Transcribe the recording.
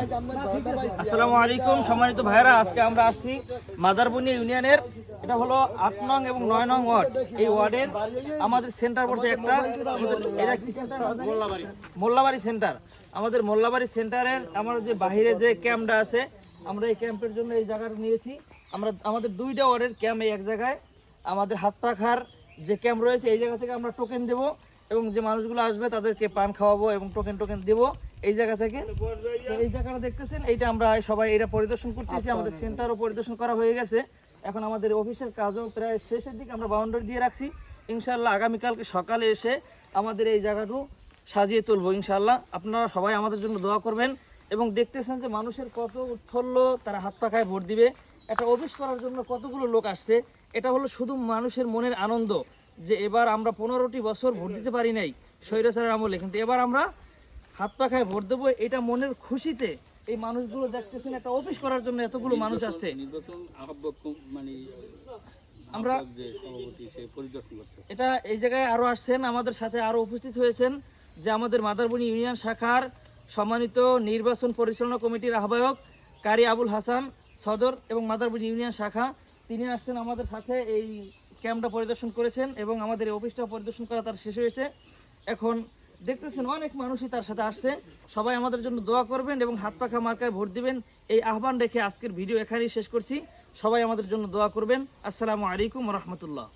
আসসালামু আলাইকুম সম্মানিত ভাইরা আজকে আমরা আসছি মাদারবনি ইউনিয়নের। এটা হলো আট নং এবং নয় নং ওয়ার্ড। এই ওয়ার্ডের আমাদের সেন্টার পড়ছে একটা আমাদের- এটা কি সেন্টার? মোল্লাবাড়ি। মোল্লাবাড়ি সেন্টার। আমাদের মোল্লাবাড়ি সেন্টারের আমার যে বাহিরে যে ক্যাম্পটা আছে আমরা এই ক্যাম্পের জন্য এই জায়গাটা নিয়েছি। আমরা আমাদের দুইটা ওয়ার্ডের ক্যাম্প এই এক জায়গায়। আমাদের হাত পাখার যে ক্যাম্প রয়েছে এই জায়গা থেকে আমরা টোকেন দেব। এবং যে মানুষগুলো আসবে তাদেরকে পান খাওয়াবো এবং টোকেন টোকেন দেবো। এই জায়গা থেকে এই জায়গাটা দেখতেছেন এইটা আমরা সবাই এটা পরিদর্শন করতেছি আমাদের সেন্টারও পরিদর্শন করা হয়ে গেছে। এখন আমাদের অফিসের কাজও প্রায় শেষের দিকে আমরা বাউন্ডারি দিয়ে রাখছি। ইনশাল্লাহ আগামীকালকে সকালে এসে আমাদের এই জায়গাটু সাজিয়ে তুলবো ইনশাল্লাহ আপনারা সবাই আমাদের জন্য দোয়া করবেন এবং দেখতেছেন যে মানুষের কত উৎফুল্ল তারা হাত পাখায় ভোট দিবে। একটা অফিস করার জন্য কতগুলো লোক আসছে এটা হলো শুধু মানুষের মনের আনন্দ। যে এবার আমরা পনেরোটি বছর ভোট দিতে পারি নাই স্বৈরাচারের আমলে। কিন্তু এবার আমরা হাত পাখায় ভোট দেবো এটা মনের খুশিতে এই মানুষগুলো দেখতেছেন একটা অফিস করার জন্য এতগুলো মানুষ কম- মানে আমরা এটা এই জায়গায় আরও আসছেন আমাদের সাথে আরও উপস্থিত হয়েছেন যে আমাদের মাদারবনি ইউনিয়ন শাখার সম্মানিত নির্বাচন পরিচালনা কমিটির আহ্বায়ক কারি আবুল হাসান সদর এবং মাদারবনি ইউনিয়ন শাখা। তিনি আসছেন আমাদের সাথে এই ক্যাম্পটা পরিদর্শন করেছেন এবং আমাদের এই অফিসটা পরিদর্শন করা তার শেষ হয়েছে। এখন দেখতেছেন অনেক মানুষই তার সাথে আসছে। সবাই আমাদের জন্য দোয়া করবেন এবং হাত পাখা মার্কায় ভোট দিবেন। এই আহ্বান রেখে আজকের ভিডিও এখানেই শেষ করছি। সবাই আমাদের জন্য দোয়া করবেন। আসসালামু আলাইকুম রহমতুল্লাহ।